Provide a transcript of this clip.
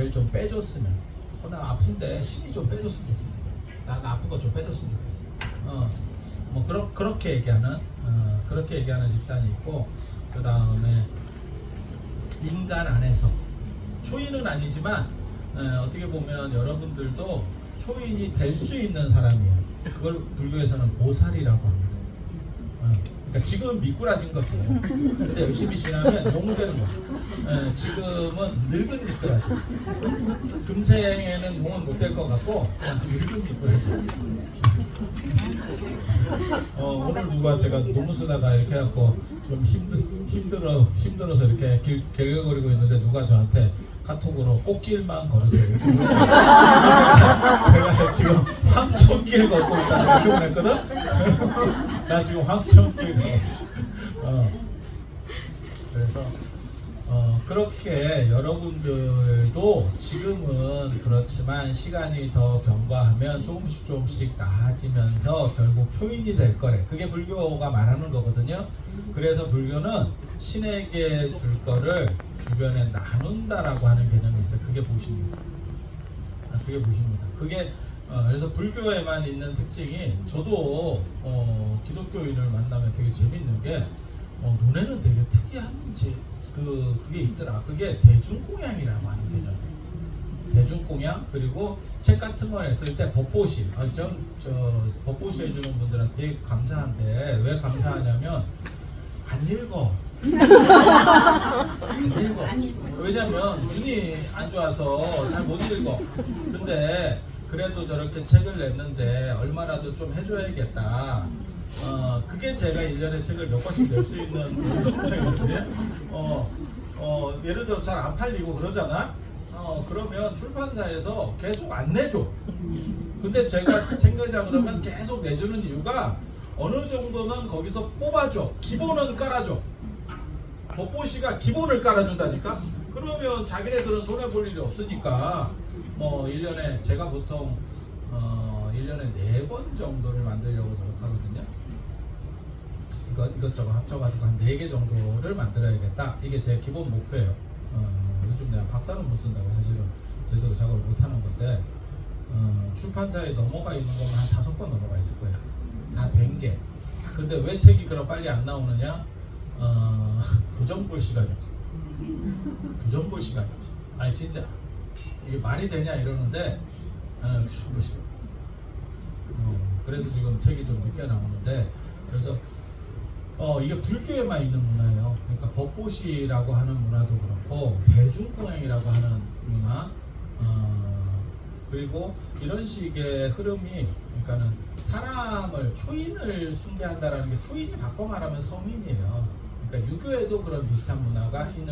나를 좀 빼줬으면 어, 나 아픈데 신이 좀 빼줬으면 좋겠어 나, 나 아픈 거 좀 빼줬으면 좋겠어 어, 뭐 그러, 그렇게 얘기하는 어, 그렇게 얘기하는 집단이 있고 그 다음에 인간 안에서 초인은 아니지만 어, 어떻게 보면 여러분들도 초인이 될 수 있는 사람이에요. 그걸 불교에서는 보살이라고 합니다. 어, 그러니까 지금 미꾸라진 거지. 근데 열심히 지나면 용 되는 거. 어, 지금은 늙은 미꾸라지. 금생에는 용은 못 될 것 같고 늙은 미꾸라지. 어, 오늘 누가 제가 너무 쓰다가 이렇게 해갖고 좀 힘들, 힘들어, 힘들어서 이렇게 길, 길거리고 있는데 누가 저한테 카톡으로 꽃길만 걸으세요. 황천길 걷고 있다는 걸 보냈거든? 나 지금 황천길 걷고. 어. 그래서 어, 그렇게 여러분들도 지금은 그렇지만 시간이 더 경과하면 조금씩 조금씩 나아지면서 결국 초인이 될 거래. 그게 불교가 말하는 거거든요. 그래서 불교는 신에게 줄 거를 주변에 나눈다라고 하는 개념이 있어요. 그게 보십니다. 아, 그게 보십니다. 그게 어, 그래서 불교에만 있는 특징이 저도 어, 기독교인을 만나면 되게 재밌는 게 어, 눈에는 되게 특이한 제, 그 그게 있더라. 그게 대중공양이라고 하는 개념이에요. 대중공양 그리고 책 같은 거 냈을 때 법보시 아, 전, 저 법보시 해주는 분들한테 감사한데 왜 감사하냐면 안 읽어 안 읽어 왜냐면 눈이 안 좋아서 잘 못 읽어 근데 그래도 저렇게 책을 냈는데 얼마라도 좀 해줘야겠다. 어 그게 제가 1년에 책을 몇 권씩 낼 수 있는 상황이거든요 어, 어 예를 들어 잘 안 팔리고 그러잖아? 어 그러면 출판사에서 계속 안 내줘. 근데 제가 책 내자 그러면 계속 내주는 이유가 어느 정도는 거기서 뽑아줘. 기본은 깔아줘. 법보시가 기본을 깔아준다니까? 그러면 자기네들은 손해볼 일이 없으니까 뭐 1년에 제가 보통 어 1년에 4권 정도를 만들려고 노력하거든요. 이거, 이것저것 합쳐가지고 한 4개 정도를 만들어야겠다. 이게 제 기본 목표예요. 어, 요즘 내가 박사는 못 쓴다고 사실은 제대로 작업을 못하는 건데 어, 출판사에 넘어가 있는 거면 한 다섯 권 넘어가 있을 거예요. 다 된 게. 근데 왜 책이 그럼 빨리 안 나오느냐? 어, 볼 시간이 없어. 교정 볼 시간이 없어. 아니 진짜 이게 말이 되냐 이러는데 어, 교정 볼 시간. 어, 그래서 지금 책이 좀 늦게 나오는데 그래서 어 이게 불교에만 있는 문화예요. 그러니까 법보시라고 하는 문화도 그렇고 대중공양이라고 하는 문화. 어, 그리고 이런 식의 흐름이 그러니까는 사람을 초인을 숭배한다라는 게 초인이 바꿔 말하면 서민이에요. 그러니까 유교에도 그런 비슷한 문화가 있는